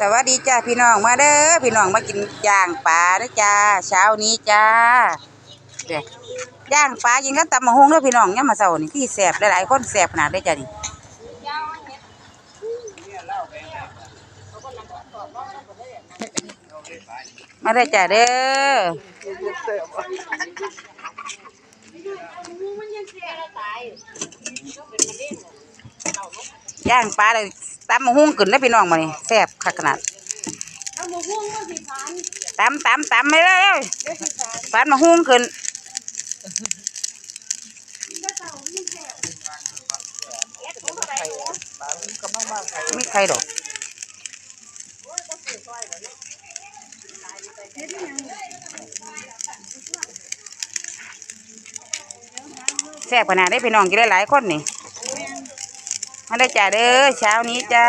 สวัสดีจ้าพี่น้องมาเด้อพี่น้องมากินย่างปลาเด้อจ้าเช้านี้จ้าเด้อย่างปลากินกับตำมะฮงเด้อพี่น้องยามมาเช้านี่พี่แซ่บหลายๆคนแซ่บขนาดเลยจ้านี่มาเด้จ้าเด้อย่างปลาเลย ตำมะฮุงขึ้นเด้อพี่น้องมานี่แซ่บคักขนาดเอาหมูหุ้งก็สิพันตำตำตำไม่เลยเด้อสิพันฟันมาหุ้งขึ้นก็เต่าไม่แซ่บเอ็ดผมอะไรโอ้ไม่ใครดอกแซ่บขนาดได้พี่น้องกินได้หลายคนนี่ มาได้จ้าเด้อเช้านี้จ้า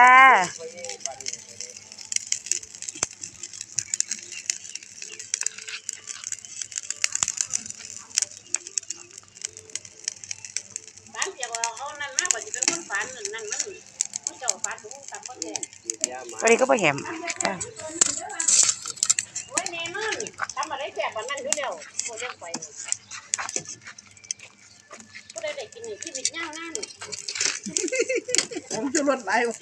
ฝันเกี่ยวกับเอานั่นมากกว่าจะเป็นคนฝันนั่นนั่นมันมันเจ้าฝันผมตับคนแก่วันนี้ก็ไปแหมจ้าโอ้ยแน่นอนทำอะไรแซ่บกว่านั้นอยู่เดียวโมเลี้ยงไป ก็ได้ได้กินนี่ชีวิตย่างนั่นผมจะรถไหลวะ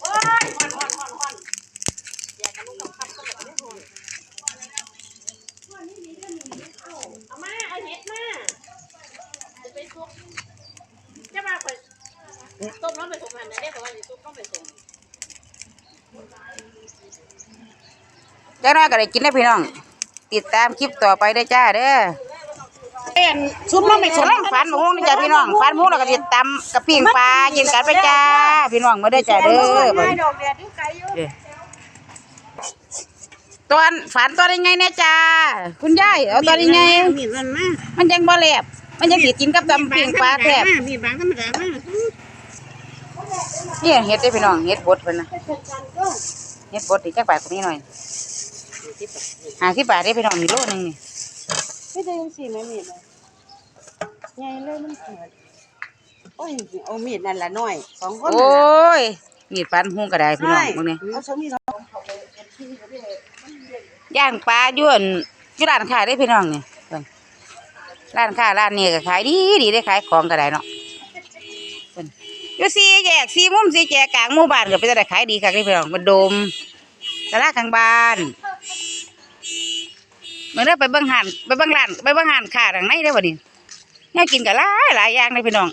โอ้ยฮอนฮอนฮอนฮอนอยากกันลูกกับคับก็แบบนี้ฮอนเอามาเอาเห็ดมาจะไปซุปจะมาไปต้มแล้วไปซุปมันได้แต่ว่าซุปต้องไปซุปเจ้าน้อยก็ได้กินได้อพี่น้อง ติดตามคลิปต่อไปได้อจ้าเด้อ เอ็นซุปมันไม่ซุกำลังฟันมาหุ้งนี่จ้าพี่น้องฟันหมูแล้วก็ติดตำกับปิ้งปลากินกันไปจ้าพี่น้องมาได้อจ้าเด้อบัดนี้ดอกเดียดอยู่ไกลอยู่ตอนฝันตอนยังไงเนี่ยจ้าคุณยายเอาตอนยังไงมีดมันมามันยังบ่แหลบมันยังสิกินกับตำปิ้งปลาแทบมีดบางธรรมดามานี่เฮ็ดได้อพี่น้องเฮ็ดบดเพิ่นนะเฮ็ดบดนี่จักบาทกว่านี้หน่อย50บาทได้อพี่น้องนี่โลนึงนี่ ไม่ได้ยังสิแม่มีดเลยใหญ่เลยมันเกิดโอ้ยเอามีดนั่นละน้อยสองคนโอ้ยมีดฟันหุงก็ได้พี่น้องมึงนี่เอาสมีดย่างปลาอยู่อั่นอยู่ร้านค้าได้อพี่น้องนี่เพิ่นร้านค้าร้านนี้ก็ขายดีดีได้ขายของก็ได้เนาะเพิ่นอยู่สี่แยกสี่มุมสี่แยกกลางหมู่บ้านก็ไปได้ขายดีคักเด้อพี่น้องมันโดมตลาดข้างบ้านเมื่อได้ไปเบิ่งหันไปเบิ่งร้านไปเบิ่งหันค้าทางในได้อบ่นี่แนวกินก็หลายหลายอย่างเลยพี่น้อง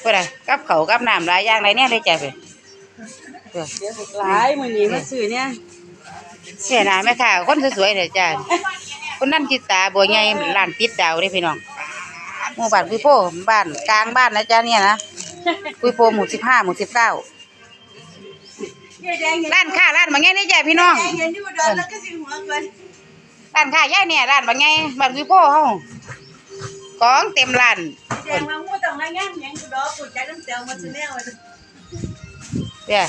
เพิ่นน่ะกับเขาวกับน้ำหลายอย่างหลายแน่เลยจ้ะเพิ่นเพิ่นหลายมื้อนี้มาซื้อเนี่ยเสียหน้าแม่ค่ะคนสวยๆเนี่ยจ้าคนนั่นจิตตาบัวใหญ่ร้านติดดาวเด้พี่น้อง หมู่บ้านคุยโพบ้านกลางบ้านนะจ้าเนี่ยนะคุยโพหมู่สิบห้าหมู่สิบเก้าร้านค้าร้านบางแง่นี่จ้าพี่น้องร้านค้าย่ายเนี่ยร้านบางแง่บ้านคุยโพเฮาของเต็มร้านแจงมาฮู้ต้องมางานหยังกูดอกกูใจน้เตียวมาซื้อแนวเด้อ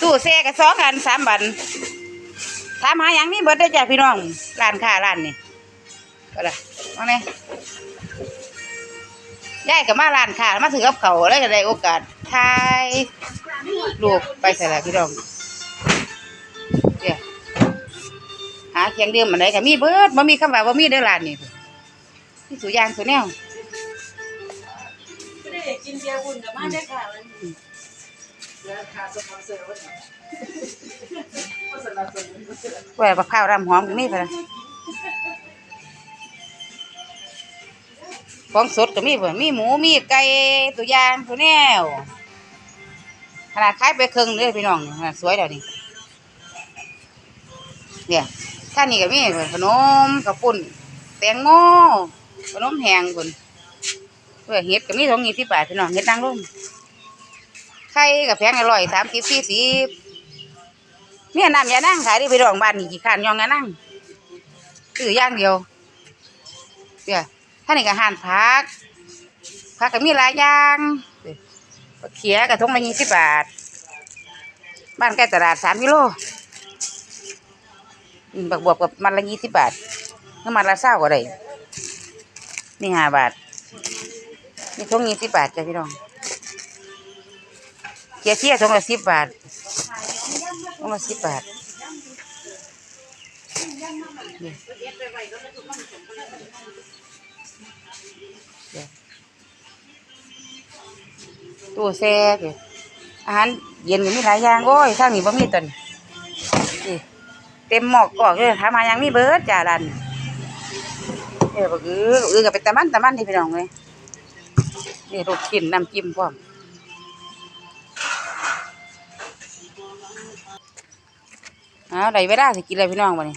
ตู้เซ่ก็สองอันสามบันถามหาหยังนี่เบิดได้จ้าพี่น้องร้านค้าร้านนี่ก็ได้ว่าไง ยายก็มาร้านค้ามาถือกับเขาวแล้วก็ได้โอกาสถ่ายรูปไปใส่ละพี่น้องเดี๋ยวหาเคียงดื่มอันไหนก็มีเบิดบ่มีคำว่าบ่มีเด้อร้านนี่ที่สุยางสุแนวไม่ได้กินเบียร์บุญกับมาได้ค่ะขาดสปอนเซอร์ไว้หน่อยโฆษณาส่วนนี้แหวกบักข้าวรำหอมก็มีพะนะ ของสดก็มีเพิ่นมีหมูมีไก่ตัวอย่างตัวแนวขนาดขายไปครึ่งเลยพี่น้องขนาดสวยแล้วนี่เนี่ยท่านนี่ก็มีเพิ่นขนมกับปุ่นแตงโมขนมแห้งพุ่นเพื่อเห็ดก็มีสองยี่สิบบาทพี่น้องเห็ดนางรมไข่กับแพงอร่อยสามสิบสี่สิบมีน้ำยานั่งขายได้พี่น้องบ้านนี่กี่ขันยองยานั่งซื้ออย่างเดียวเนี่ย ท่านนี่ก็หั่นผักผักก็มีหลายอย่างบักเขียกระทงละยี่สิบบาท บ้านใกล้ตลาดสามกิโลอืมบักบวบกับมันละยี่สิบบาทก็มันละเศร้าก็ได้นี่ห้าบาทนี่ทงยี่สิบบาทจ้ะพี่น้องเกี๊ยวเชี่ยทงละสิบบาททงละสิบบาทนี่ เดี๋ยวแซ่เดี๋ยวอาหารเย็นก็มีหลายอย่างโอ้ยทางนี้บ่มีตอนนี้นี่เต็มหมอกกอกเลยถามายังมีเบิร์ดจ้าดันเออบักอือบักอือก็เป็นตะมันตะมันนี่พี่น้องเลยนี่ลูกชิ้นน้ำจิ้มพร้อมเอาได้เวลาสิกินเลยพี่น้องวันนี้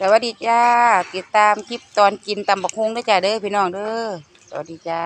สวัสดีจ้า ติดตามคลิปตอนกินตำบักฮุงด้วยจ้าเด้อพี่น้องเด้อสวัสดีจ้า